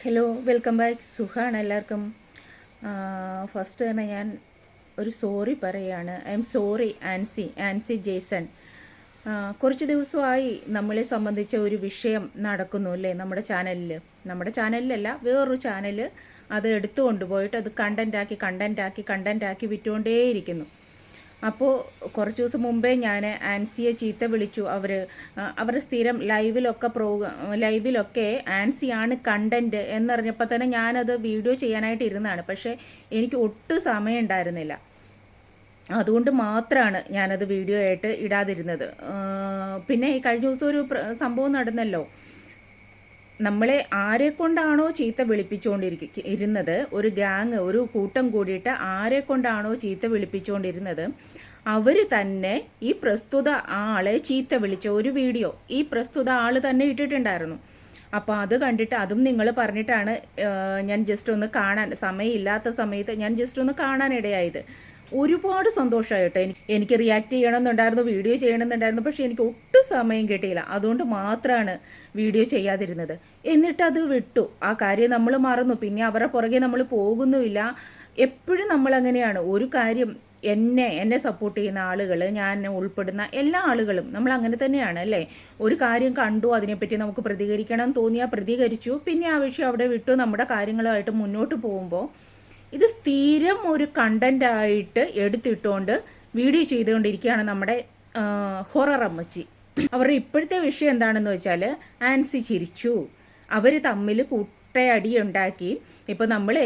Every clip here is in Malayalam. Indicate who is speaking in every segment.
Speaker 1: ഹലോ വെൽക്കം ബാക്ക് സുഖമാണ് എല്ലാവർക്കും. ഫസ്റ്റ് തന്നെ ഞാൻ ഒരു സോറി പറയുകയാണ് I'm sorry Ancy Ancy Jason കുറച്ച് ദിവസമായി നമ്മളെ സംബന്ധിച്ച ഒരു വിഷയം നടക്കുന്നു അല്ലേ നമ്മുടെ ചാനലിൽ നമ്മുടെ ചാനലിലല്ല വേറൊരു ചാനൽ അത് എടുത്തു കൊണ്ടുപോയിട്ട് അത് കണ്ടന്റാക്കി കണ്ടന്റാക്കി കണ്ടന്റാക്കി വിറ്റുകൊണ്ടേയിരിക്കുന്നു അപ്പോൾ കുറച്ച് ദിവസം മുമ്പേ ഞാൻ ആൻസിയെ ചീത്ത വിളിച്ചു. അവർ അവർ സ്ഥിരം ലൈവിലൊക്കെ പ്രോഗ്രാം ലൈവിലൊക്കെ ആൻസിയാണ് കണ്ടന്റ് എന്നറിഞ്ഞപ്പോൾ തന്നെ ഞാനത് വീഡിയോ ചെയ്യാനായിട്ട് ഇരുന്നതാണ്. പക്ഷേ എനിക്ക് ഒട്ടും സമയം ഉണ്ടായിരുന്നില്ല അതുകൊണ്ട് മാത്രമാണ് ഞാനത് വീഡിയോ ആയിട്ട് ഇടാതിരുന്നത്. പിന്നെ ഈ കഴിഞ്ഞ ദിവസം ഒരു സംഭവം നടന്നല്ലോ. നമ്മളെ ആരെ കൊണ്ടാണോ ചീത്ത വിളിപ്പിച്ചുകൊണ്ടിരിക്ക ഇരുന്നത്? ഒരു ഗ്യാങ് ഒരു കൂട്ടം കൂടിയിട്ട് ആരെ കൊണ്ടാണോ ചീത്ത വിളിപ്പിച്ചുകൊണ്ടിരുന്നത്? അവർ തന്നെ ഈ പ്രസ്തുത ആളെ ചീത്ത വിളിച്ച ഒരു വീഡിയോ ഈ പ്രസ്തുത ആൾ തന്നെ ഇട്ടിട്ടുണ്ടായിരുന്നു. അപ്പോൾ അത് കണ്ടിട്ട് അതും നിങ്ങൾ പറഞ്ഞിട്ടാണ് ഞാൻ ജസ്റ്റ് ഒന്ന് കാണാൻ സമയമില്ലാത്ത സമയത്ത് ഞാൻ ജസ്റ്റ് ഒന്ന് കാണാനിടയായത്. ഒരുപാട് സന്തോഷമായിട്ടോ എനിക്ക് എനിക്ക് റിയാക്ട് ചെയ്യണമെന്നുണ്ടായിരുന്നു വീഡിയോ ചെയ്യണമെന്നുണ്ടായിരുന്നു പക്ഷേ എനിക്ക് ഒട്ടും സമയം കിട്ടിയില്ല. അതുകൊണ്ട് മാത്രമാണ് വീഡിയോ ചെയ്യാതിരുന്നത്. എന്നിട്ട് അത് വിട്ടു. ആ കാര്യം നമ്മൾ മറന്നു. പിന്നെ അവരുടെ പുറകെ നമ്മൾ പോകുന്നുമില്ല. എപ്പോഴും നമ്മൾ അങ്ങനെയാണ് ഒരു കാര്യം എന്നെ എന്നെ സപ്പോർട്ട് ചെയ്യുന്ന ആളുകൾ ഞാൻ ഉൾപ്പെടുന്ന എല്ലാ ആളുകളും നമ്മൾ അങ്ങനെ തന്നെയാണ് അല്ലേ? ഒരു കാര്യം കണ്ടു അതിനെപ്പറ്റി നമുക്ക് പ്രതികരിക്കണം തോന്നിയാൽ പ്രതികരിച്ചു. പിന്നെ ആ വിഷയം അവിടെ വിട്ടു. നമ്മുടെ കാര്യങ്ങളുമായിട്ട് മുന്നോട്ട് പോകുമ്പോൾ ഇത് സ്ഥിരം ഒരു കണ്ടന്റ് ആയിട്ട് എടുത്തിട്ടുകൊണ്ട് വീഡിയോ ചെയ്തുകൊണ്ടിരിക്കുകയാണ് നമ്മുടെ ഹൊറർ അമ്മച്ചി. അവരുടെ ഇപ്പോഴത്തെ വിഷയം എന്താണെന്ന് വെച്ചാൽ ആൻസി ചിരിച്ചു. അവർ തമ്മിൽ കൂട്ടയടി ഉണ്ടാക്കി. ഇപ്പോൾ നമ്മൾ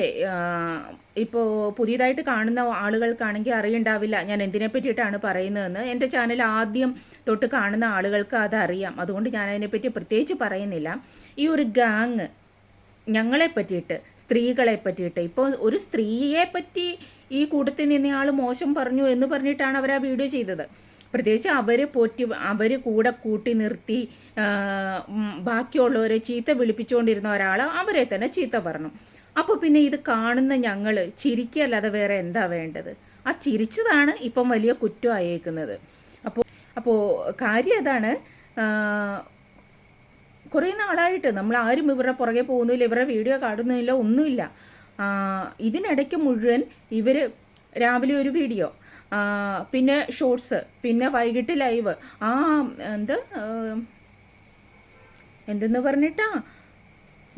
Speaker 1: ഇപ്പോൾ പുതിയതായിട്ട് കാണുന്ന ആളുകൾക്കാണെങ്കിൽ അറിയണ്ടാവില്ല. ഞാൻ എന്തിനെ പറ്റിയിട്ടാണ് പറയുന്നതെന്ന്. എന്റെ ചാനൽ ആദ്യം തൊട്ട് കാണുന്ന ആളുകൾക്ക് അതറിയാം. അതുകൊണ്ട് ഞാൻ അതിനെപ്പറ്റി പ്രത്യേകിച്ച് പറയുന്നില്ല. ഈ ഒരു ഗാങ് ഞങ്ങളെ പറ്റിയിട്ട് സ്ത്രീകളെ പറ്റിയിട്ട് ഇപ്പോൾ ഒരു സ്ത്രീയെ പറ്റി ഈ കൂട്ടത്തിൽ നിന്നയാൾ മോശം പറഞ്ഞു എന്ന് പറഞ്ഞിട്ടാണ് അവർ ആ വീഡിയോ ചെയ്തത്. പ്രത്യേകിച്ച് അവർ പോറ്റി അവർ കൂടെ കൂട്ടി നിർത്തി ബാക്കിയുള്ളവരെ ചീത്ത വിളിപ്പിച്ചുകൊണ്ടിരുന്ന ഒരാൾ അവരെ തന്നെ ചീത്ത പറഞ്ഞു. അപ്പോൾ പിന്നെ ഇത് കാണുന്ന ഞങ്ങൾ ചിരിക്കല്ലാതെ വേറെ എന്താ വേണ്ടത്? ആ ചിരിച്ചതാണ് ഇപ്പം വലിയ കുറ്റം അയക്കുന്നത് അപ്പോൾ അപ്പോൾ കാര്യം അതാണ് കുറേ നാളായിട്ട് നമ്മൾ ആരും ഇവരുടെ പുറകെ പോകുന്നില്ല ഇവരുടെ വീഡിയോ കാണുന്നില്ല ഒന്നുമില്ല. ഇതിനിടയ്ക്ക് മുഴുവൻ ഇവർ രാവിലെ ഒരു വീഡിയോ പിന്നെ ഷോർട്സ് പിന്നെ വൈകിട്ട് ലൈവ് ആ എന്ത് എന്തെന്ന് പറഞ്ഞിട്ടാ?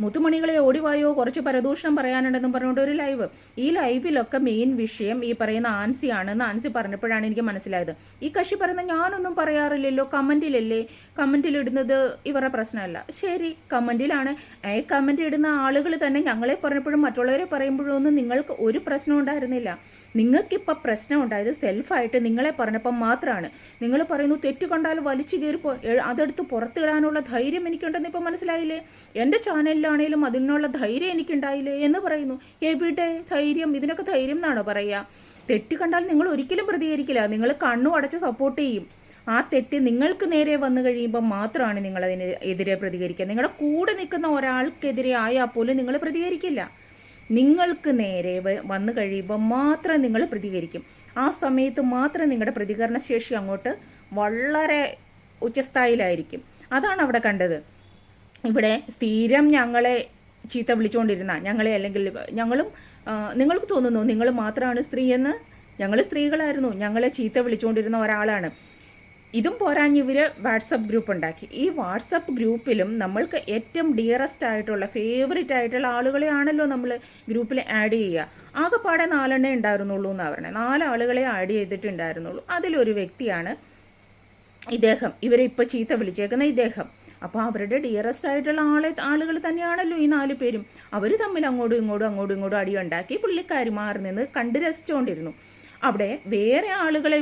Speaker 1: മുത്തുമണികളെ ഓടിവായോ? കുറച്ച് പരദൂഷണം പറയാനുണ്ടെന്നും പറഞ്ഞുകൊണ്ട് ഒരു ലൈവ് ഈ ലൈവിലൊക്കെ മെയിൻ വിഷയം ഈ പറയുന്ന ആൻസിയാണെന്ന് ആൻസി പറഞ്ഞപ്പോഴാണ് എനിക്ക് മനസ്സിലായത്. ഈ കക്ഷി പറയുന്ന ഞാനൊന്നും പറയാറില്ലല്ലോ കമന്റിലല്ലേ കമന്റിൽ ഇടുന്നത് ഇവരുടെ പ്രശ്നമല്ല. ശരി കമന്റിലാണ് ഈ കമന്റ് ഇടുന്ന ആളുകൾ തന്നെ ഞങ്ങളെ പറഞ്ഞപ്പോഴും മറ്റുള്ളവരെ പറയുമ്പോഴും ഒന്നും നിങ്ങൾക്ക് ഒരു പ്രശ്നം ഉണ്ടായിരുന്നില്ല. നിങ്ങൾക്കിപ്പോൾ പ്രശ്നം ഉണ്ടായത് സെൽഫായിട്ട് നിങ്ങളെ പറഞ്ഞപ്പം മാത്രമാണ് നിങ്ങൾ പറയുന്നു തെറ്റ് കണ്ടാൽ വലിച്ചു കയറി അതെടുത്ത് പുറത്തിടാനുള്ള ധൈര്യം എനിക്കുണ്ടെന്ന് ഇപ്പം മനസ്സിലായില്ലേ? എന്റെ ചാനലിലാണേലും അതിനുള്ള ധൈര്യം എനിക്കുണ്ടായില്ലേ? എന്ന് പറയുന്നു. എവിടെ? ധൈര്യം? ഇതിനൊക്കെ ധൈര്യം എന്നാണോ പറയുക തെറ്റ് കണ്ടാൽ നിങ്ങൾ ഒരിക്കലും പ്രതികരിക്കില്ല. നിങ്ങൾ കണ്ണു അടച്ച് സപ്പോർട്ട് ചെയ്യും. ആ തെറ്റ് നിങ്ങൾക്ക് നേരെ വന്നു കഴിയുമ്പോൾ മാത്രമാണ് നിങ്ങൾ എതിരെ പ്രതികരിക്കുക. നിങ്ങളുടെ കൂടെ നിൽക്കുന്ന ഒരാൾക്കെതിരെ ആയാൽ പോലും നിങ്ങൾ പ്രതികരിക്കില്ല. നിങ്ങൾക്ക് നേരെ വന്നു കഴിയുമ്പോൾ മാത്രം നിങ്ങൾ പ്രതികരിക്കും. ആ സമയത്ത് മാത്രം നിങ്ങളുടെ പ്രതികരണ ശേഷി അങ്ങോട്ട് വളരെ ഉച്ചസ്ഥായിലായിരിക്കും. അതാണ് അവിടെ കണ്ടത്. ഇവിടെ സ്ഥിരം ഞങ്ങളെ ചീത്ത വിളിച്ചുകൊണ്ടിരുന്ന ഞങ്ങളെ അല്ലെങ്കിൽ ഞങ്ങളും നിങ്ങൾക്ക് തോന്നുന്നു നിങ്ങൾ മാത്രമാണ് സ്ത്രീയെന്ന് ഞങ്ങൾ സ്ത്രീകളായിരുന്നു. ഞങ്ങളെ ചീത്ത വിളിച്ചുകൊണ്ടിരുന്ന ഒരാളാണ്. ഇതും പോരാഞ്ഞ് ഇവർ വാട്സപ്പ് ഗ്രൂപ്പ് ഉണ്ടാക്കി. ഈ വാട്സപ്പ് ഗ്രൂപ്പിലും നമ്മൾക്ക് ഏറ്റവും ഡിയറസ്റ്റ് ആയിട്ടുള്ള ഫേവറേറ്റ് ആയിട്ടുള്ള ആളുകളെ ആണല്ലോ നമ്മൾ ഗ്രൂപ്പിൽ ആഡ് ചെയ്യുക. ആകെപ്പാടെ നാലെണ്ണേ ഉണ്ടായിരുന്നുള്ളൂ എന്നാണ് പറഞ്ഞത് നാലാളുകളെ ആഡ് ചെയ്തിട്ടുണ്ടായിരുന്നുള്ളൂ. അതിലൊരു വ്യക്തിയാണ് ഇദ്ദേഹം. ഇവരെ ഇപ്പോൾ ചീത്ത വിളിച്ചേക്കുന്ന ഇദ്ദേഹം. അപ്പോൾ അവരുടെ ഡിയറസ്റ്റ് ആയിട്ടുള്ള ആളെ ആളുകൾ തന്നെയാണല്ലോ ഈ നാല് പേരും. അവർ തമ്മിൽ അങ്ങോട്ടും ഇങ്ങോട്ടും അങ്ങോട്ടും ഇങ്ങോട്ടും അടിയുണ്ടാക്കി പുള്ളിക്കാരി മാറി നിന്ന് കണ്ട് രസിച്ചുകൊണ്ടിരുന്നു അവിടെ വേറെ ആളുകളെ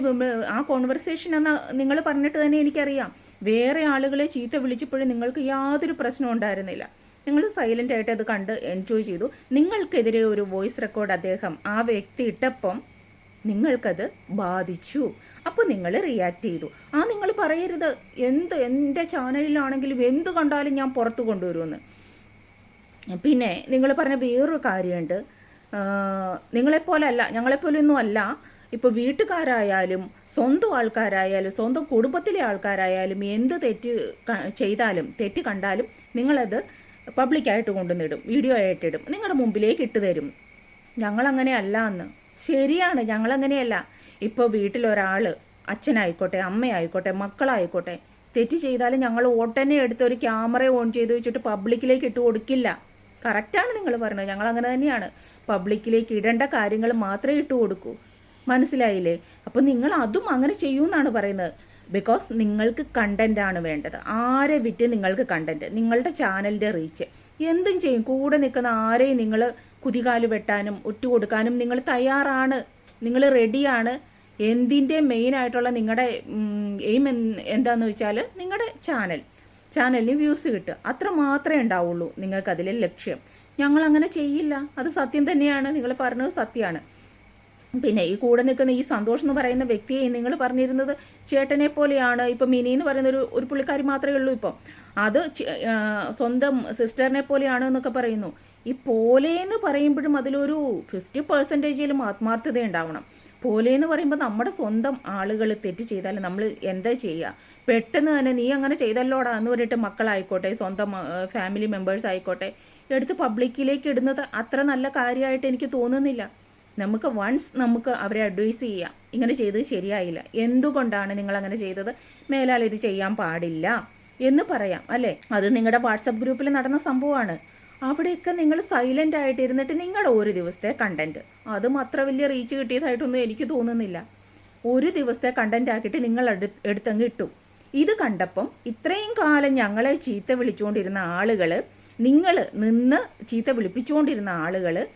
Speaker 1: ആ കോൺവെർസേഷൻ എന്ന നിങ്ങൾ പറഞ്ഞിട്ട് തന്നെ എനിക്കറിയാം. വേറെ ആളുകളെ ചീത്ത വിളിച്ചപ്പോഴും നിങ്ങൾക്ക് യാതൊരു പ്രശ്നവും ഉണ്ടായിരുന്നില്ല. നിങ്ങൾ സൈലന്റ് ആയിട്ട് അത് കണ്ട് എൻജോയ് ചെയ്തു. നിങ്ങൾക്കെതിരെ ഒരു വോയിസ് റെക്കോർഡ് അദ്ദേഹം ആ വ്യക്തി ഇട്ടപ്പം നിങ്ങൾക്കത് ബാധിച്ചു. അപ്പോൾ നിങ്ങൾ റിയാക്ട് ചെയ്തു. ആ നിങ്ങൾ പറയരുത്. എന്ത് എന്റെ ചാനലിലാണെങ്കിലും എന്ത് കണ്ടാലും ഞാൻ പുറത്ത് കൊണ്ടുവരുമെന്ന്. പിന്നെ നിങ്ങൾ പറഞ്ഞ വേറൊരു കാര്യമുണ്ട്. നിങ്ങളെപ്പോലല്ല ഞങ്ങളെപ്പോലൊന്നും അല്ല ഇപ്പോൾ വീട്ടുകാരായാലും സ്വന്തം ആൾക്കാരായാലും സ്വന്തം കുടുംബത്തിലെ ആൾക്കാരായാലും എന്ത് തെറ്റ് ചെയ്താലും തെറ്റ് കണ്ടാലും നിങ്ങളത് പബ്ലിക്കായിട്ട് കൊണ്ടുവന്നിടും വീഡിയോ ആയിട്ടിടും നിങ്ങളുടെ മുമ്പിലേക്ക് ഇട്ട് തരും. ഞങ്ങളങ്ങനെ അല്ല എന്ന് ശരിയാണ് ഞങ്ങളങ്ങനെയല്ല. ഇപ്പോൾ വീട്ടിലൊരാൾ അച്ഛനായിക്കോട്ടെ അമ്മയായിക്കോട്ടെ മക്കളായിക്കോട്ടെ തെറ്റ് ചെയ്താലും ഞങ്ങൾ ഓട്ടനെ എടുത്ത് ഒരു ക്യാമറ ഓൺ ചെയ്ത് വെച്ചിട്ട് പബ്ലിക്കിലേക്ക് ഇട്ട് കൊടുക്കില്ല. കറക്റ്റാണ് നിങ്ങൾ പറയുന്നത് ഞങ്ങൾ അങ്ങനെ തന്നെയാണ്. പബ്ലിക്കിലേക്ക് ഇടേണ്ട കാര്യങ്ങൾ മാത്രമേ ഇട്ട് കൊടുക്കൂ. മനസ്സിലായില്ലേ? അപ്പോൾ നിങ്ങൾ അതും അങ്ങനെ ചെയ്യൂന്നാണ് പറയുന്നത്. ബിക്കോസ് നിങ്ങൾക്ക് കണ്ടന്റ് ആണ് വേണ്ടത്. ആരെ വിറ്റ് നിങ്ങൾക്ക് കണ്ടന്റ് നിങ്ങളുടെ ചാനലിന്റെ റീച്ച് എന്തും ചെയ്യും. കൂടെ നിൽക്കുന്ന ആരെയും നിങ്ങൾ കുതികാൽ വെട്ടാനും കൊടുക്കാനും നിങ്ങൾ തയ്യാറാണ്. നിങ്ങൾ റെഡിയാണ് എന്തിന്റെ മെയിൻ ആയിട്ടുള്ള നിങ്ങളുടെ എയിം എന്താണെന്ന് വെച്ചാൽ നിങ്ങളുടെ ചാനൽ ചാനലിന് വ്യൂസ് കിട്ടുക. അത്ര മാത്രമേ ഉണ്ടാവുള്ളൂ നിങ്ങൾക്കതിലെ ലക്ഷ്യം. ഞങ്ങളങ്ങനെ ചെയ്യില്ല. അത് സത്യം തന്നെയാണ്. നിങ്ങൾ പറഞ്ഞത് സത്യമാണ്. പിന്നെ ഈ കൂടെ നിൽക്കുന്ന ഈ സന്തോഷം എന്ന് പറയുന്ന വ്യക്തിയെ നിങ്ങൾ പറഞ്ഞിരുന്നത് ചേട്ടനെ പോലെയാണ്. ഇപ്പം മിനി എന്ന് പറയുന്ന ഒരു ഒരു പുള്ളിക്കാരി മാത്രമേ ഉള്ളൂ ഇപ്പം. അത് സ്വന്തം സിസ്റ്ററിനെ പോലെയാണ് എന്നൊക്കെ പറയുന്നു. ഈ പോലെ എന്ന് പറയുമ്പോഴും അതിലൊരു ഫിഫ്റ്റി പെർസെന്റേജിലും ആത്മാർത്ഥത ഉണ്ടാവണം. പോലെ എന്ന് പറയുമ്പോൾ നമ്മുടെ സ്വന്തം ആളുകൾ തെറ്റ് ചെയ്താൽ നമ്മൾ എന്താ ചെയ്യുക? പെട്ടെന്ന് തന്നെ നീ അങ്ങനെ ചെയ്തല്ലോടാ എന്ന് പറഞ്ഞിട്ട് മക്കളായിക്കോട്ടെ സ്വന്തം ഫാമിലി മെമ്പേഴ്സ് ആയിക്കോട്ടെ എടുത്ത് പബ്ലിക്കിലേക്ക് ഇടുന്നത് അത്ര നല്ല കാര്യമായിട്ട് എനിക്ക് തോന്നുന്നില്ല. നമുക്ക് വൺസ് നമുക്ക് അവരെ അഡ്വൈസ് ചെയ്യാം. ഇങ്ങനെ ചെയ്തത് ശരിയായില്ല. എന്തുകൊണ്ടാണ് നിങ്ങൾ അങ്ങനെ ചെയ്തത്? മേലാൽ ഇത് ചെയ്യാൻ പാടില്ല എന്ന് പറയാം അല്ലേ? അത് നിങ്ങളുടെ വാട്സപ്പ് ഗ്രൂപ്പിൽ നടന്ന സംഭവമാണ്. അവിടെയൊക്കെ നിങ്ങൾ സൈലന്റ് ആയിട്ട് ഇരുന്നിട്ട് നിങ്ങളുടെ ഒരു ദിവസത്തെ കണ്ടന്റ് അതും അത്ര വലിയ റീച്ച് കിട്ടിയതായിട്ടൊന്നും എനിക്ക് തോന്നുന്നില്ല. ഒരു ദിവസത്തെ കണ്ടന്റ് ആക്കിയിട്ട് നിങ്ങൾ എടു എടുത്തങ്ങ് ഇട്ടു. ഇത് കണ്ടപ്പം ഇത്രയും കാലം ഞങ്ങളെ ചീത്ത വിളിച്ചുകൊണ്ടിരുന്ന ആളുകൾ നിങ്ങൾ നിന്ന് ചീത്ത വിളിപ്പിച്ചുകൊണ്ടിരുന്ന ആളുകൾ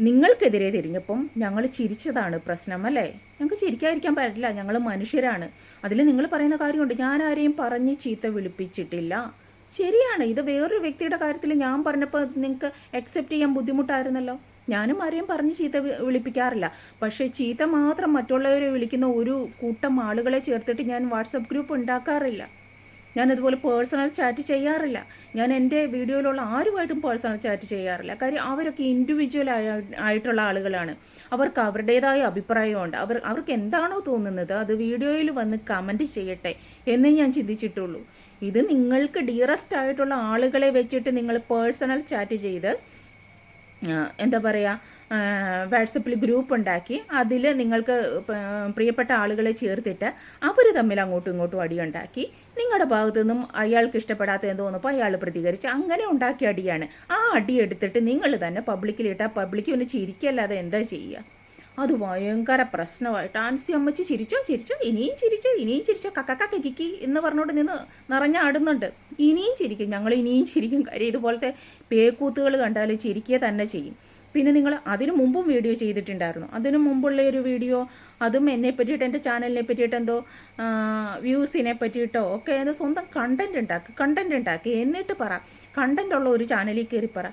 Speaker 1: നിങ്ങൾക്കെതിരെ തിരിഞ്ഞപ്പം ഞങ്ങൾ ചിരിച്ചതാണ് പ്രശ്നം അല്ലേ? ഞങ്ങൾക്ക് ചിരിക്കാതിരിക്കാൻ പറ്റില്ല ഞങ്ങൾ മനുഷ്യരാണ്. അതിൽ നിങ്ങൾ പറയുന്ന കാര്യമുണ്ട് ഞാൻ ആരെയും പറഞ്ഞ് ചീത്ത വിളിപ്പിച്ചിട്ടില്ല. ശരിയാണ് ഇത് വേറൊരു വ്യക്തിയുടെ കാര്യത്തിൽ ഞാൻ പറഞ്ഞപ്പോൾ നിങ്ങൾക്ക് അക്സെപ്റ്റ് ചെയ്യാൻ ബുദ്ധിമുട്ടായിരുന്നല്ലോ. ഞാനും ആരെയും പറഞ്ഞ് ചീത്ത വിളിപ്പിക്കാറില്ല. പക്ഷേ ചീത്ത മാത്രം മറ്റുള്ളവരെ വിളിക്കുന്ന ഒരു കൂട്ടം ആളുകളെ ചേർത്തിട്ട് ഞാൻ വാട്സപ്പ് ഗ്രൂപ്പ് ഉണ്ടാക്കാറില്ല. ഞാനതുപോലെ പേഴ്സണൽ ചാറ്റ് ചെയ്യാറില്ല. ഞാൻ എന്റെ വീഡിയോയിലുള്ള ആരുമായിട്ടും പേഴ്സണൽ ചാറ്റ് ചെയ്യാറില്ല. കാര്യം അവരൊക്കെ ഇൻഡിവിജ്വൽ ആയിട്ടുള്ള ആളുകളാണ്. അവർക്ക് അവരുടേതായ അഭിപ്രായമുണ്ട്. അവർ അവർക്ക് എന്താണോ തോന്നുന്നത് അത് വീഡിയോയിൽ വന്ന് കമന്റ് ചെയ്യട്ടെ എന്നേ ഞാൻ ചിന്തിച്ചിട്ടുള്ളൂ. ഇത് നിങ്ങൾക്ക് ഡിയറസ്റ്റ് ആയിട്ടുള്ള ആളുകളെ വെച്ചിട്ട് നിങ്ങൾ പേഴ്സണൽ ചാറ്റ് ചെയ്ത് എന്താ പറയുക വാട്സപ്പിൽ ഗ്രൂപ്പ് ഉണ്ടാക്കി അതിൽ നിങ്ങൾക്ക് പ്രിയപ്പെട്ട ആളുകളെ ചേർത്തിട്ട് അവർ തമ്മിൽ അങ്ങോട്ടും ഇങ്ങോട്ടും അടിയുണ്ടാക്കി. നിങ്ങളുടെ ഭാഗത്തു നിന്നും അയാൾക്ക് ഇഷ്ടപ്പെടാത്ത എന്ന് തോന്നുമ്പോൾ അയാൾ പ്രതികരിച്ച് അങ്ങനെ ഉണ്ടാക്കിയ അടിയാണ്. ആ അടി എടുത്തിട്ട് നിങ്ങൾ തന്നെ പബ്ലിക്കിലിട്ടാൽ പബ്ലിക് ഒന്ന് ചിരിക്കല്ലാതെ എന്താ ചെയ്യുക അത് ഭയങ്കര പ്രശ്നമായിട്ട്. ആൻസി അമ്മച്ചി ചിരിച്ചോ ചിരിച്ചോ ഇനിയും ചിരിച്ചോ ഇനിയും ചിരിച്ചോ കക്കക്ക കിക്കി എന്ന് പറഞ്ഞുകൊണ്ട് നിന്ന് നിറഞ്ഞാടുന്നുണ്ട്. ഇനിയും ചിരിക്കും. ഞങ്ങൾ ഇനിയും ചിരിക്കും. കാര്യം ഇതുപോലത്തെ പേക്കൂത്തുകൾ കണ്ടാൽ ചിരിക്കുക തന്നെ ചെയ്യും. പിന്നെ നിങ്ങൾ അതിനു മുമ്പും വീഡിയോ ചെയ്തിട്ടുണ്ടായിരുന്നു. അതിനു മുമ്പുള്ള ഒരു വീഡിയോ അതും എന്നെ പറ്റിയിട്ട് എന്റെ ചാനലിനെ പറ്റിയിട്ട് എന്തോ വ്യൂസിനെ പറ്റിയിട്ടോ ഒക്കെ സ്വന്തം കണ്ടന്റ് ഉണ്ടാക്കി കണ്ടന്റ് ഉണ്ടാക്കി എന്നിട്ട് പറ. കണ്ടന്റ് ഉള്ള ഒരു ചാനലിൽ കയറി പറ.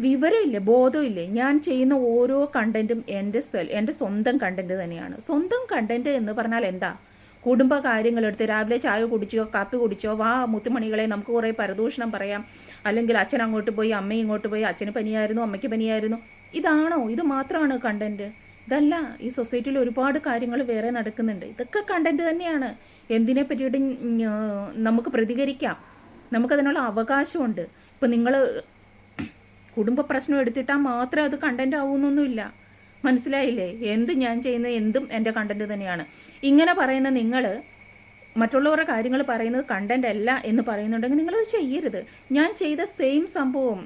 Speaker 1: വിവരമില്ല ബോധമില്ല. ഞാൻ ചെയ്യുന്ന ഓരോ കണ്ടന്റും എന്റെ സെൽ എന്റെ സ്വന്തം കണ്ടന്റ് തന്നെയാണ്. സ്വന്തം കണ്ടന്റ് എന്ന് പറഞ്ഞാൽ എന്താ? കുടുംബ കാര്യങ്ങളെടുത്ത് രാവിലെ ചായ കുടിച്ചോ കാപ്പി കുടിച്ചോ വാ മുത്തുമണികളെ നമുക്ക് കുറേ പരദൂഷണം പറയാം. അല്ലെങ്കിൽ അച്ഛൻ അങ്ങോട്ട് പോയി അമ്മ ഇങ്ങോട്ട് പോയി അച്ഛന് പനിയായിരുന്നു അമ്മയ്ക്ക് പനിയായിരുന്നു. ഇതാണോ? ഇത് മാത്രമാണ് കണ്ടന്റ് ഇതല്ല ഈ സൊസൈറ്റിയിൽ ഒരുപാട് കാര്യങ്ങൾ വേറെ നടക്കുന്നുണ്ട്. ഇതൊക്കെ കണ്ടന്റ് തന്നെയാണ്. എന്തിനെ പറ്റിയിട്ട് നമുക്ക് പ്രതികരിക്കാം. നമുക്കതിനുള്ള അവകാശമുണ്ട്. ഇപ്പം നിങ്ങൾ കുടുംബ പ്രശ്നം എടുത്തിട്ടാൽ മാത്രമേ അത് കണ്ടന്റ് ആവുന്നൊന്നുമില്ല. മനസ്സിലായില്ലേ? എന്ത് ഞാൻ ചെയ്യുന്ന എന്തും എന്റെ കണ്ടന്റ് തന്നെയാണ്. ഇങ്ങനെ പറയുന്ന നിങ്ങൾ മറ്റുള്ളവരുടെ കാര്യങ്ങൾ പറയുന്നത് കണ്ടന്റ് അല്ല എന്ന് പറയുന്നുണ്ടെങ്കിൽ നിങ്ങളത് ചെയ്യരുത്. ഞാൻ ചെയ്ത സെയിം സംഭവം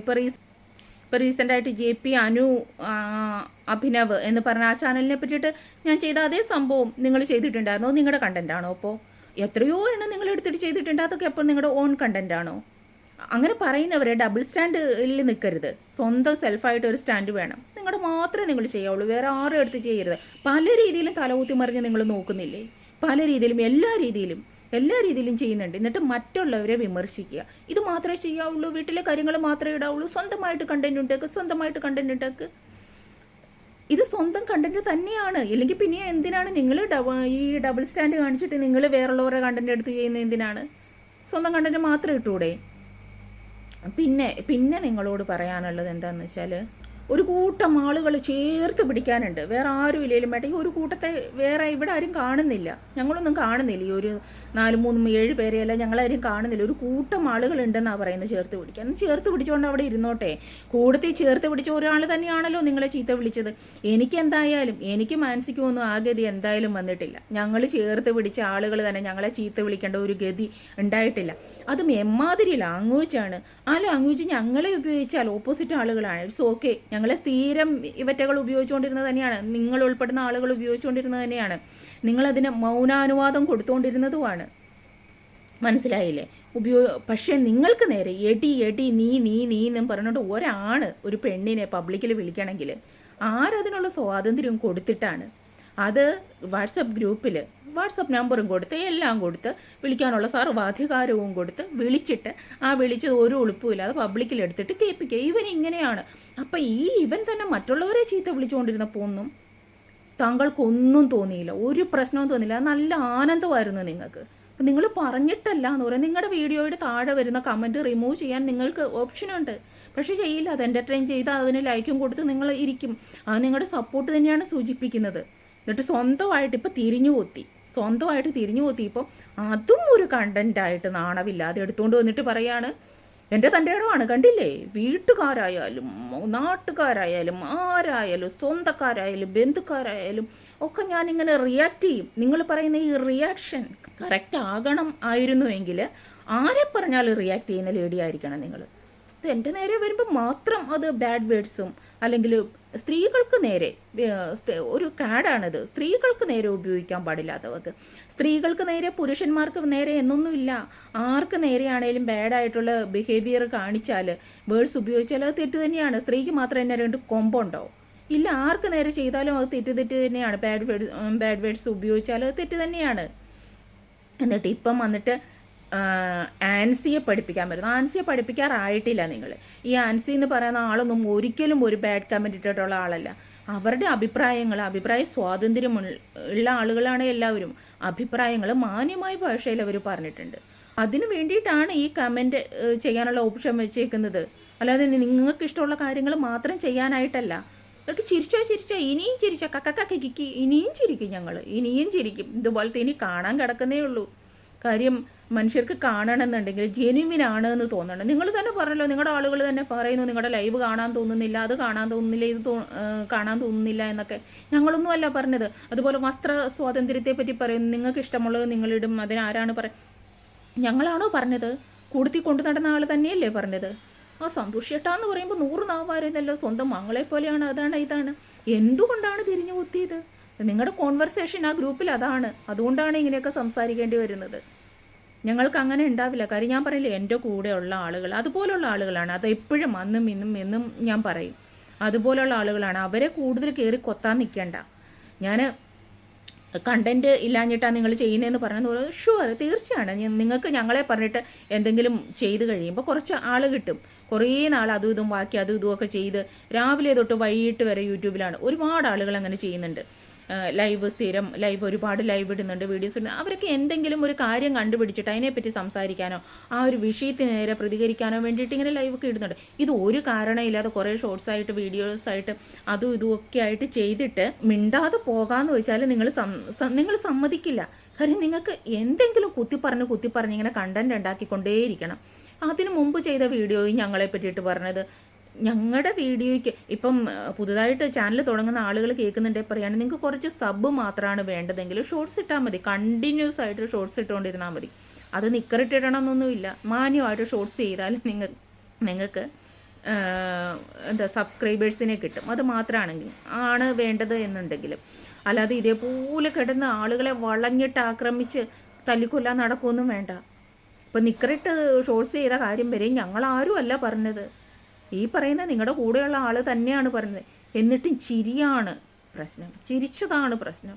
Speaker 1: ഇപ്പോൾ റീസ് ഇപ്പോൾ റീസെന്റായിട്ട് ജെ പി അനു അഭിനവ് എന്ന് പറഞ്ഞ ആ ചാനലിനെ പറ്റിയിട്ട് ഞാൻ ചെയ്ത അതേ സംഭവം നിങ്ങൾ ചെയ്തിട്ടുണ്ടായിരുന്നോ. നിങ്ങളുടെ കണ്ടന്റ് ആണോ അപ്പോൾ എത്രയോ എണ്ണം നിങ്ങൾ എടുത്തിട്ട് ചെയ്തിട്ടുണ്ട്. അതൊക്കെ അപ്പോൾ നിങ്ങളുടെ ഓൺ കണ്ടന്റ് ആണോ? അങ്ങനെ പറയുന്നവരെ ഡബിൾ സ്റ്റാൻഡിൽ നിൽക്കരുത്. സ്വന്തം സെൽഫായിട്ട് ഒരു സ്റ്റാൻഡ് വേണം. നിങ്ങളുടെ മാത്രമേ നിങ്ങൾ ചെയ്യാവുള്ളൂ വേറെ ആരും എടുത്ത് ചെയ്യരുത്. പല രീതിയിലും തലകുത്തി മറിഞ്ഞ് നിങ്ങൾ നോക്കുന്നില്ലേ? പല രീതിയിലും എല്ലാ രീതിയിലും എല്ലാ രീതിയിലും ചെയ്യുന്നുണ്ട്. എന്നിട്ട് മറ്റുള്ളവരെ വിമർശിക്കുക. ഇത് മാത്രമേ ചെയ്യാവുള്ളൂ. വീട്ടിലെ കാര്യങ്ങൾ മാത്രമേ ഇടാവുള്ളൂ. സ്വന്തമായിട്ട് കണ്ടന്റ് ഉണ്ടാക്കുക സ്വന്തമായിട്ട് കണ്ടന്റ് ഉണ്ടാക്കുക ഇത് സ്വന്തം കണ്ടന്റ് തന്നെയാണ്. ഇല്ലെങ്കിൽ പിന്നെ എന്തിനാണ് നിങ്ങൾ ഈ ഡബിൾ സ്റ്റാൻഡ് കാണിച്ചിട്ട് നിങ്ങൾ വേറുള്ളവരുടെ കണ്ടന്റ് എടുത്ത് ചെയ്യുന്നത് എന്തിനാണ്? സ്വന്തം കണ്ടന്റ് മാത്രം ഇട്ടൂടെ? പിന്നെ പിന്നെ നിങ്ങളോട് പറയാനുള്ളത് എന്താണെന്ന് വെച്ചാൽ ഒരു കൂട്ടം ആളുകൾ ചേർത്ത് പിടിക്കാനുണ്ട്. വേറെ ആരും ഇല്ലെങ്കിലും വേണ്ട. ഈ ഒരു കൂട്ടത്തെ വേറെ ഇവിടെ ആരും കാണുന്നില്ല. ഞങ്ങളൊന്നും കാണുന്നില്ല. ഈ ഒരു നാല് മൂന്ന് ഏഴ് പേരെയല്ല ഞങ്ങളാരും കാണുന്നില്ല. ഒരു കൂട്ടം ആളുകളുണ്ടെന്നാണ് പറയുന്നത് ചേർത്ത് പിടിക്കാൻ. ചേർത്ത് പിടിച്ചുകൊണ്ട് അവിടെ ഇരുന്നോട്ടെ. കൂടത്തിൽ ചേർത്ത് പിടിച്ച ഒരാൾ തന്നെയാണല്ലോ നിങ്ങളെ ചീത്ത വിളിച്ചത്. എനിക്ക് എന്തായാലും എനിക്ക് മാനസികമൊന്നും ആ ഗതി എന്തായാലും വന്നിട്ടില്ല. ഞങ്ങൾ ചേർത്ത് പിടിച്ച ആളുകൾ തന്നെ ഞങ്ങളെ ചീത്ത വിളിക്കേണ്ട ഒരു ഗതി ഉണ്ടായിട്ടില്ല. അതും എമ്മാതിരി ലാംഗ്വേജാണ് ആ ലാംഗ്വേജ് ഞങ്ങളെ ഉപയോഗിച്ചാൽ ഓപ്പോസിറ്റ് ആളുകളാണ്. It's okay. ഞങ്ങളെ സ്ഥിരം ഇവറ്റകൾ ഉപയോഗിച്ചുകൊണ്ടിരുന്നത് തന്നെയാണ്. നിങ്ങൾ ഉൾപ്പെടുന്ന ആളുകൾ ഉപയോഗിച്ചുകൊണ്ടിരുന്നത് തന്നെയാണ്. നിങ്ങളതിന് മൗനാനുവാദം കൊടുത്തുകൊണ്ടിരുന്നതുമാണ് മനസ്സിലായില്ലേ? ഉപയോഗ പക്ഷേ നിങ്ങൾക്ക് നേരെ എടി എടി നീ നീ നീ എന്നും പറഞ്ഞുകൊണ്ട് ഒരാണ് ഒരു പെണ്ണിനെ പബ്ലിക്കിൽ വിളിക്കണമെങ്കിൽ ആരതിനുള്ള സ്വാതന്ത്ര്യം കൊടുത്തിട്ടാണ്. അത് വാട്സപ്പ് ഗ്രൂപ്പിൽ വാട്സപ്പ് നമ്പറും കൊടുത്ത് എല്ലാം കൊടുത്ത് വിളിക്കാനുള്ള സർവാധികാരവും കൊടുത്ത് വിളിച്ചിട്ട് ആ വിളിച്ചത് ഒരു ഉളുപ്പുമില്ലാതെ പബ്ലിക്കിൽ എടുത്തിട്ട് കേൾപ്പിക്കുക. ഇവൻ ഇങ്ങനെയാണ്. അപ്പം ഈ ഇവൻ തന്നെ മറ്റുള്ളവരെ ചീത്ത വിളിച്ചുകൊണ്ടിരുന്നപ്പോൾ ഒന്നും താങ്കൾക്കൊന്നും തോന്നിയില്ല. ഒരു പ്രശ്നവും തോന്നിയില്ല. നല്ല ആനന്ദമായിരുന്നു നിങ്ങൾക്ക്. അപ്പം നിങ്ങൾ പറഞ്ഞിട്ടല്ല എന്ന് പറയാം. നിങ്ങളുടെ വീഡിയോയുടെ താഴെ വരുന്ന കമന്റ് റിമൂവ് ചെയ്യാൻ നിങ്ങൾക്ക് ഓപ്ഷനുണ്ട് പക്ഷേ ചെയ്യില്ല. അത് എന്റർടൈൻ ചെയ്ത് അതിന് ലൈക്കും കൊടുത്ത് നിങ്ങൾ ഇരിക്കും. അത് നിങ്ങളുടെ സപ്പോർട്ട് തന്നെയാണ് സൂചിപ്പിക്കുന്നത്. എന്നിട്ട് സ്വന്തമായിട്ട് ഇപ്പം തിരിഞ്ഞു കൊത്തി സ്വന്തമായിട്ട് തിരിഞ്ഞു കൊത്തിയപ്പോൾ അതും ഒരു കണ്ടന്റായിട്ട് നാണവില്ലാതെ എടുത്തുകൊണ്ട് വന്നിട്ട് പറയാണ് എന്റെ തന്റെ ഇടമാണ് കണ്ടില്ലേ? വീട്ടുകാരായാലും നാട്ടുകാരായാലും ആരായാലും സ്വന്തക്കാരായാലും ബന്ധുക്കാരായാലും ഒക്കെ ഞാനിങ്ങനെ റിയാക്ട് ചെയ്യും. നിങ്ങൾ പറയുന്ന ഈ റിയാക്ഷൻ കറക്റ്റ് ആകണം ആയിരുന്നുവെങ്കിൽ ആരെ പറഞ്ഞാലും റിയാക്ട് ചെയ്യുന്ന ലേഡി ആയിരിക്കണം നിങ്ങൾ. ഇത് എന്റെ നേരെ വരുമ്പോൾ മാത്രം അത് ബാഡ് വേർഡ്സും അല്ലെങ്കിൽ സ്ത്രീകൾക്ക് നേരെ ഒരു കാടാണിത്. സ്ത്രീകൾക്ക് നേരെ ഉപയോഗിക്കാൻ പാടില്ലാത്തവർക്ക് സ്ത്രീകൾക്ക് നേരെ പുരുഷന്മാർക്ക് നേരെ എന്നൊന്നുമില്ല. ആർക്ക് നേരെയാണേലും ബാഡായിട്ടുള്ള ബിഹേവിയർ കാണിച്ചാൽ വേർഡ്സ് ഉപയോഗിച്ചാൽ അത് തെറ്റ് തന്നെയാണ്. സ്ത്രീക്ക് മാത്രം എന്നെ രണ്ട് കൊമ്പുണ്ടോ? ഇല്ല ആർക്ക് നേരെ ചെയ്താലും അത് തെറ്റ് തെറ്റ് തന്നെയാണ്. ബാഡ് വേഡ് ബാഡ് വേർഡ്സ് ഉപയോഗിച്ചാൽ അത് തെറ്റ് തന്നെയാണ്. എന്നിട്ട് ഇപ്പം വന്നിട്ട് ആൻസിയെ പഠിപ്പിക്കാൻ പറ്റുന്നു. ആൻസിയെ പഠിപ്പിക്കാറായിട്ടില്ല നിങ്ങൾ ഈ ആൻസി എന്ന് പറയുന്ന ആളൊന്നും ഒരിക്കലും ഒരു ബാഡ് കമന്റ് ഇട്ടിട്ടുള്ള ആളല്ല. അവരുടെ അഭിപ്രായങ്ങൾ അഭിപ്രായ സ്വാതന്ത്ര്യം ഉള്ള ആളുകളാണ് എല്ലാവരും. അഭിപ്രായങ്ങൾ മാന്യമായ ഭാഷയിൽ അവർ പറഞ്ഞിട്ടുണ്ട്. അതിനു വേണ്ടിയിട്ടാണ് ഈ കമന്റ് ചെയ്യാനുള്ള ഓപ്ഷൻ വെച്ചേക്കുന്നത്. അല്ലാതെ നിങ്ങൾക്ക് ഇഷ്ടമുള്ള കാര്യങ്ങൾ മാത്രം ചെയ്യാനായിട്ടല്ല. എന്നിട്ട് ചിരിച്ചോ ചിരിച്ചോ ഇനിയും ചിരിച്ചോ കക്കക്കിക്ക് ഇനിയും ചിരിക്കും ഞങ്ങൾ ഇനിയും ചിരിക്കും. ഇതുപോലത്തെ ഇനി കാണാൻ കിടക്കുന്നേ ഉള്ളൂ. കാര്യം മനുഷ്യർക്ക് കാണണമെന്നുണ്ടെങ്കിൽ ജെനുവിൻ ആണ് എന്ന് തോന്നണം. നിങ്ങൾ തന്നെ പറഞ്ഞല്ലോ നിങ്ങളുടെ ആളുകൾ തന്നെ പറയുന്നു നിങ്ങളുടെ ലൈവ് കാണാൻ തോന്നുന്നില്ല അത് കാണാൻ തോന്നുന്നില്ല ഇത് തോ കാണാൻ തോന്നുന്നില്ല എന്നൊക്കെ. ഞങ്ങളൊന്നും അല്ല പറഞ്ഞത്. അതുപോലെ വസ്ത്ര സ്വാതന്ത്ര്യത്തെ പറ്റി പറയുന്നു നിങ്ങൾക്ക് ഇഷ്ടമുള്ളത് നിങ്ങളിടും അതിനാരാണ് പറ ഞങ്ങളാണോ പറഞ്ഞത്? കൂടുത്തി കൊണ്ടു നടന്ന ആൾ തന്നെയല്ലേ പറഞ്ഞത്? ആ സന്തോഷ് എന്ന് പറയുമ്പോൾ നൂറ് നാവായിരുന്നല്ലോ സ്വന്തം മങ്ങളെ പോലെയാണ് അതാണ് ഇതാണ്. എന്തുകൊണ്ടാണ് തിരിഞ്ഞു കുത്തിയത്? നിങ്ങളുടെ കോൺവെർസേഷൻ ആ ഗ്രൂപ്പിൽ അതാണ്. അതുകൊണ്ടാണ് ഇങ്ങനെയൊക്കെ സംസാരിക്കേണ്ടി വരുന്നത്. ഞങ്ങൾക്ക് അങ്ങനെ ഉണ്ടാവില്ല കാര്യം ഞാൻ പറയില്ല എന്റെ കൂടെയുള്ള ആളുകൾ അതുപോലുള്ള ആളുകളാണ്. അത് എപ്പോഴും അന്നും ഇന്നും എന്നും ഞാൻ പറയും. അതുപോലുള്ള ആളുകളാണ്. അവരെ കൂടുതൽ കയറി കൊത്താൻ നിൽക്കേണ്ട ഞാൻ കണ്ടന്റ് ഇല്ലാഞ്ഞിട്ടാണ് നിങ്ങൾ ചെയ്യുന്നതെന്ന് പറഞ്ഞത്. ഷുവർ തീർച്ചയാണ്. നിങ്ങൾക്ക് ഞങ്ങളെ പറഞ്ഞിട്ട് എന്തെങ്കിലും ചെയ്ത് കഴിയുമ്പോൾ കുറച്ച് ആൾ കിട്ടും. കുറേ നാൾ അതും ഇതും ബാക്കി അതും ഇതും ഒക്കെ ചെയ്ത് രാവിലെ തൊട്ട് വൈകിട്ട് വരെ യൂട്യൂബിലാണ്. ഒരുപാട് ആളുകൾ അങ്ങനെ ചെയ്യുന്നുണ്ട്. ലൈവ് സ്ഥിരം ലൈവ് ഒരുപാട് ലൈവ് ഇടുന്നുണ്ട് വീഡിയോസ് ഇടുന്നുണ്ട്. അവരൊക്കെ എന്തെങ്കിലും ഒരു കാര്യം കണ്ടുപിടിച്ചിട്ട് അതിനെപ്പറ്റി സംസാരിക്കാനോ ആ ഒരു വിഷയത്തിന് നേരെ പ്രതികരിക്കാനോ വേണ്ടിയിട്ട് ഇങ്ങനെ ലൈവ് ഒക്കെ ഇടുന്നുണ്ട്. ഇത് ഒരു കാരണമില്ലാതെ കുറേ ഷോർട്സ് ആയിട്ട് വീഡിയോസ് ആയിട്ട് അതും ഇതും ഒക്കെ ആയിട്ട് ചെയ്തിട്ട് മിണ്ടാതെ പോകാമെന്ന് വെച്ചാൽ നിങ്ങൾ നിങ്ങൾ സമ്മതിക്കില്ല. കാര്യം നിങ്ങൾക്ക് എന്തെങ്കിലും കുത്തി പറഞ്ഞ് കുത്തി പറഞ്ഞ് ഇങ്ങനെ കണ്ടന്റ് ഉണ്ടാക്കിക്കൊണ്ടേയിരിക്കണം. അതിനു മുമ്പ് ചെയ്ത വീഡിയോയും ഞങ്ങളെ പറ്റിയിട്ട് പറഞ്ഞത് ഞങ്ങളുടെ വീഡിയോയ്ക്ക് ഇപ്പം പുതുതായിട്ട് ചാനൽ തുടങ്ങുന്ന ആളുകൾ കേൾക്കുന്നുണ്ടെ പറയുകയാണെങ്കിൽ നിങ്ങൾക്ക് കുറച്ച് സബ് മാത്രമാണ് വേണ്ടതെങ്കിൽ ഷോർട്സ് ഇട്ടാൽ മതി. കണ്ടിന്യൂസ് ആയിട്ട് ഷോർട്സ് ഇട്ടുകൊണ്ടിരുന്നാൽ മതി. അത് നിക്കറിട്ടിടണമെന്നൊന്നുമില്ല മാന്യമായിട്ട് ഷോർട്സ് ചെയ്താൽ നിങ്ങൾ നിങ്ങൾക്ക് എന്താ സബ്സ്ക്രൈബേഴ്സിനെ കിട്ടും. അത് മാത്രമാണെങ്കിൽ ആണ് വേണ്ടത് എന്നുണ്ടെങ്കിൽ. അല്ലാതെ ഇതേപോലെ കിടന്ന് ആളുകളെ വളഞ്ഞിട്ട് ആക്രമിച്ച് തല്ലിക്കൊല്ലാൻ നടക്കുമൊന്നും വേണ്ട. ഇപ്പം നിക്കറിട്ട് ഷോർട്സ് ചെയ്ത കാര്യം വരെ ഞങ്ങളാരും അല്ല പറഞ്ഞത്. ഈ പറയുന്ന നിങ്ങളുടെ കൂടെയുള്ള ആൾ തന്നെയാണ് പറയുന്നത്. എന്നിട്ടും ചിരിയാണ് പ്രശ്നം. ചിരിച്ചതാണ് പ്രശ്നം.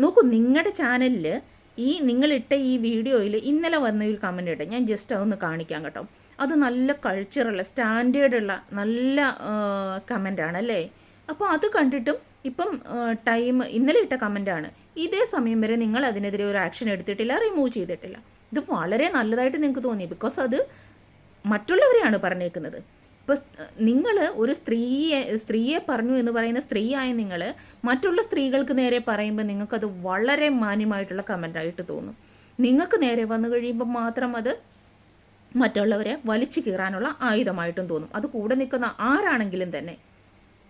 Speaker 1: നോക്കൂ നിങ്ങളുടെ ചാനലിൽ ഈ നിങ്ങളിട്ട ഈ വീഡിയോയിൽ ഇന്നലെ വന്ന ഒരു കമന്റ് ഇട്ട. ഞാൻ ജസ്റ്റ് അതൊന്ന് കാണിക്കാം കേട്ടോ. അത് നല്ല കൾച്ചറുള്ള സ്റ്റാൻഡേർഡുള്ള നല്ല കമന്റാണ് അല്ലേ? അപ്പോൾ അത് കണ്ടിട്ടും ഇപ്പം ടൈം ഇന്നലെ ഇട്ട കമന്റാണ് ഇതേ സമയം വരെ നിങ്ങൾ അതിനെതിരെ ഒരു ആക്ഷൻ എടുത്തിട്ടില്ല റിമൂവ് ചെയ്തിട്ടില്ല. ഇത് വളരെ നല്ലതായിട്ട് നിങ്ങൾക്ക് തോന്നി. ബിക്കോസ് അത് മറ്റുള്ളവരെയാണ് പറഞ്ഞേക്കുന്നത്. ഇപ്പോൾ നിങ്ങൾ ഒരു സ്ത്രീയെ സ്ത്രീയെ പറഞ്ഞു എന്ന് പറയുന്ന സ്ത്രീയായ നിങ്ങൾ മറ്റുള്ള സ്ത്രീകൾക്ക് നേരെ പറയുമ്പോൾ നിങ്ങൾക്കത് വളരെ മാന്യമായിട്ടുള്ള കമന്റായിട്ട് തോന്നും. നിങ്ങൾക്ക് നേരെ വന്നു കഴിയുമ്പോൾ മാത്രം അത് മറ്റുള്ളവരെ വലിച്ചു കീറാനുള്ള ആയുധമായിട്ടും തോന്നും. അത് കൂടെ നിൽക്കുന്ന ആരാണെങ്കിലും തന്നെ.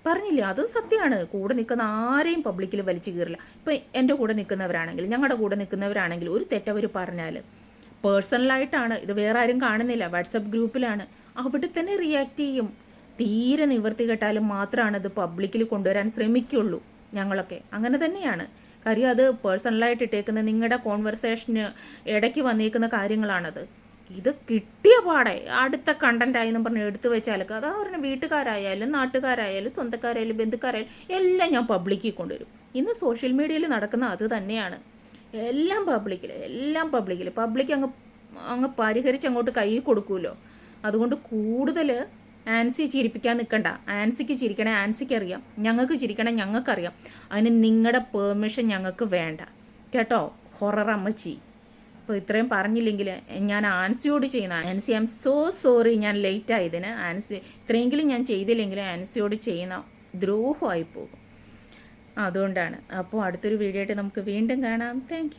Speaker 1: പറഞ്ഞില്ലേ? അത് സത്യമാണ്. കൂടെ നിൽക്കുന്ന ആരെയും പബ്ലിക്കിൽ വലിച്ചു കീറില്ല. ഇപ്പം എന്റെ കൂടെ നിൽക്കുന്നവരാണെങ്കിൽ ഞങ്ങളുടെ കൂടെ നിൽക്കുന്നവരാണെങ്കിൽ ഒരു തെറ്റവർ പറഞ്ഞാൽ പേഴ്സണലായിട്ടാണ് ഇത് വേറെ ആരും കാണുന്നില്ല. വാട്സപ്പ് ഗ്രൂപ്പിലാണ് അവിടെ തന്നെ റിയാക്ട് ചെയ്യും. തീരെ നിവർത്തി കെട്ടാലും മാത്രമാണ് അത് പബ്ലിക്കിൽ കൊണ്ടുവരാൻ ശ്രമിക്കുള്ളൂ ഞങ്ങളൊക്കെ. അങ്ങനെ തന്നെയാണ്. കാര്യം അത് പേഴ്സണലായിട്ട് ഇട്ടേക്കുന്ന നിങ്ങളുടെ കോൺവെർസേഷന് ഇടയ്ക്ക് വന്നേക്കുന്ന കാര്യങ്ങളാണത്. ഇത് കിട്ടിയ പാടെ അടുത്ത കണ്ടന്റായി എന്ന് പറഞ്ഞ് എടുത്തു വെച്ചാലൊക്കെ അതാ പറഞ്ഞ വീട്ടുകാരായാലും നാട്ടുകാരായാലും സ്വന്തക്കാരായാലും ബന്ധുക്കാരായാലും എല്ലാം ഞാൻ പബ്ലിക്കിൽ കൊണ്ടുവരും. ഇന്ന് സോഷ്യൽ മീഡിയയിൽ നടക്കുന്ന അത് തന്നെയാണ്. എല്ലാം പബ്ലിക്കിൽ എല്ലാം പബ്ലിക്കിൽ പബ്ലിക് അങ്ങ് അങ്ങ് പരിഹരിച്ച് അങ്ങോട്ട് കൈ കൊടുക്കുമല്ലോ അതുകൊണ്ട് കൂടുതൽ ആൻസിയെ ചിരിപ്പിക്കാൻ നിൽക്കണ്ട ആൻസിക്ക് ചിരിക്കണേ ആൻസിക്ക് അറിയാം. ഞങ്ങൾക്ക് ചിരിക്കണേ ഞങ്ങൾക്കറിയാം അതിന് നിങ്ങളുടെ പെർമിഷൻ ഞങ്ങൾക്ക് വേണ്ട. കേട്ടോ? ഹൊറർ അമ്മച്ചി. അപ്പോൾ ഇത്രയും പറഞ്ഞില്ലെങ്കിൽ ഞാൻ ആൻസിയോട് ചെയ്യുന്ന Ancy I'm so sorry ഞാൻ ലേറ്റ് ആയതിന്. ആൻസി ഇത്രയെങ്കിലും ഞാൻ ചെയ്തില്ലെങ്കിൽ ആൻസിയോട് ചെയ്യുന്ന ദ്രോഹമായി പോകും അതുകൊണ്ടാണ്. അപ്പോൾ അടുത്തൊരു വീഡിയോ ആയിട്ട് നമുക്ക് വീണ്ടും കാണാം. താങ്ക്